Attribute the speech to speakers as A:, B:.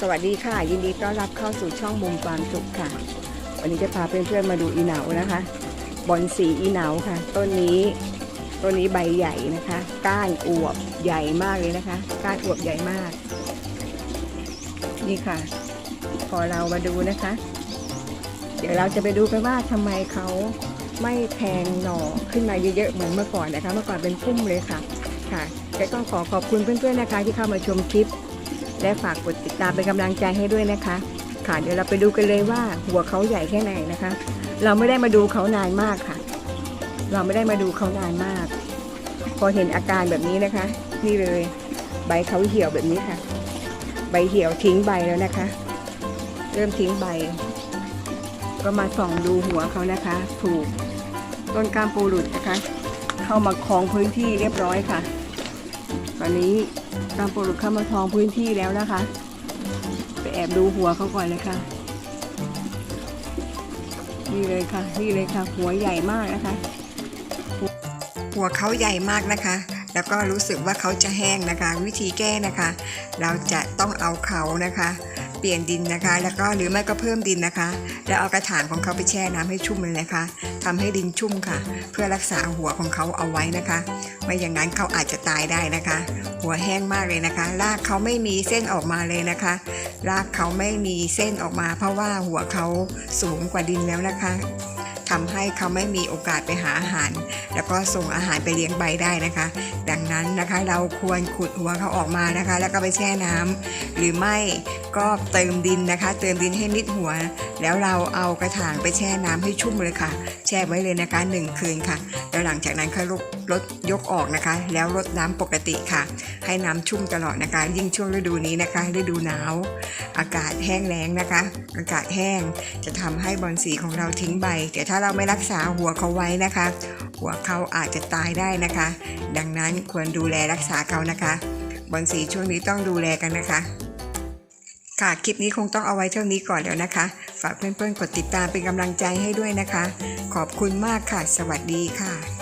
A: สวัสดีค่ะ ยินดีต้อนรับเข้าสู่ช่องมุมความสุขค่ะ วันนี้จะพาเพื่อนๆมาดูอีเหนานะคะ บอนสีอีเหนาค่ะ ต้นนี้ต้นนี้ใบใหญ่นะคะก้านอวบใหญ่มากเลยนะคะก้านอวบใหญ่มาก นี่ค่ะ พอเรามาดูนะคะ เดี๋ยวเราจะไปดูกันว่าทำไมเขาไม่แทงหน่อขึ้นมาเยอะๆเหมือนเมื่อก่อนนะคะ เมื่อก่อนเป็นพุ่มเลยค่ะค่ะก็ต้องขอขอบคุณเพื่อนๆนะคะ ที่เข้ามาชมคลิป และฝากกดติดตามเป็นกำลังใจให้ด้วยนะคะ ค่ะเดี๋ยวเราไปดูกันเลยว่า หัวเขาใหญ่แค่ไหนนะคะ เราไม่ได้มาดูเขานานมากค่ะ เราไม่ได้มาดูเขานานมาก พอเห็นอาการแบบนี้นะคะ นี่เลย ใบเขาเหี่ยวแบบนี้ค่ะ ใบเหี่ยวทิ้งใบแล้วนะคะ เริ่มทิ้งใบ ก็มาส่องดูหัวเขานะคะถูกต้นกล้ามปูหลุดนะคะ เข้ามาครองพื้นที่เรียบร้อยค่ะ ตอนนี้กล้ามปูหลุดเข้ามาทองพื้นที่แล้วนะคะ ไปแอบดูหัวเขาก่อนเลยค่ะ นี่เลยค่ะ นี่เลยค่ะ หัวใหญ่มากนะคะ หัวเขาใหญ่มากนะคะ แล้วก็รู้สึกว่าเขาจะแห้งนะคะ วิธีแก้นะคะ เราจะต้องเอาเขานะคะ ปลี่ยนดินนะคะ แล้วก็หรือไม่ก็เพิ่มดินนะคะ แล้วเอากระถางของเขาไปแช่น้ำให้ชุ่มเลยนะคะทำให้ดินชุ่มค่ะ เพื่อรักษาหัวของเขาเอาไว้นะคะ ไม่อย่างนั้นเขาอาจจะตายได้นะคะ หัวแห้งมากเลยนะคะ รากเขาไม่มีเส้นออกมาเลยนะคะ รากเขาไม่มีเส้นออกมา เพราะว่าหัวเขาสูงกว่าดินแล้วนะคะ ทำให้เขาไม่มีโอกาสไปหาอาหาร แล้วก็ส่งอาหารไปเลี้ยงใบได้นะคะ ดังนั้นนะคะเราควรขุดหัวเขาออกมานะคะ แล้วก็ไปแช่น้ำหรือไม่ก็เติมดินนะคะ เติมดินให้นิดหัว แล้วเราเอากระถางไปแช่น้ำให้ชุ่มเลยค่ะ แช่ไว้เลยนะคะหนึ่งคืนค่ะ แล้วหลังจากนั้นค่อยลดยกออกนะคะ แล้วลดน้ำปกติค่ะ ให้น้ำชุ่มตลอดนะคะ ยิ่งช่วงฤดูนี้นะคะ ฤดูหนาว อากาศแห้งแล้งนะคะ อากาศแห้งจะทำให้บอลสีของเราทิ้งใบแต่ถ้าเราไม่รักษาหัวเขาไว้นะคะ หัวเขาอาจจะตายได้นะคะ ดังนั้นควรดูแลรักษาเขานะคะบอลสีช่วงนี้ต้องดูแลกันนะคะ ค่ะคลิปนี้คงต้องเอาไว้เท่านี้ก่อนแล้วนะคะ ฝากเพื่อนๆกดติดตามเป็นกำลังใจให้ด้วยนะคะ ขอบคุณมากค่ะ สวัสดีค่ะ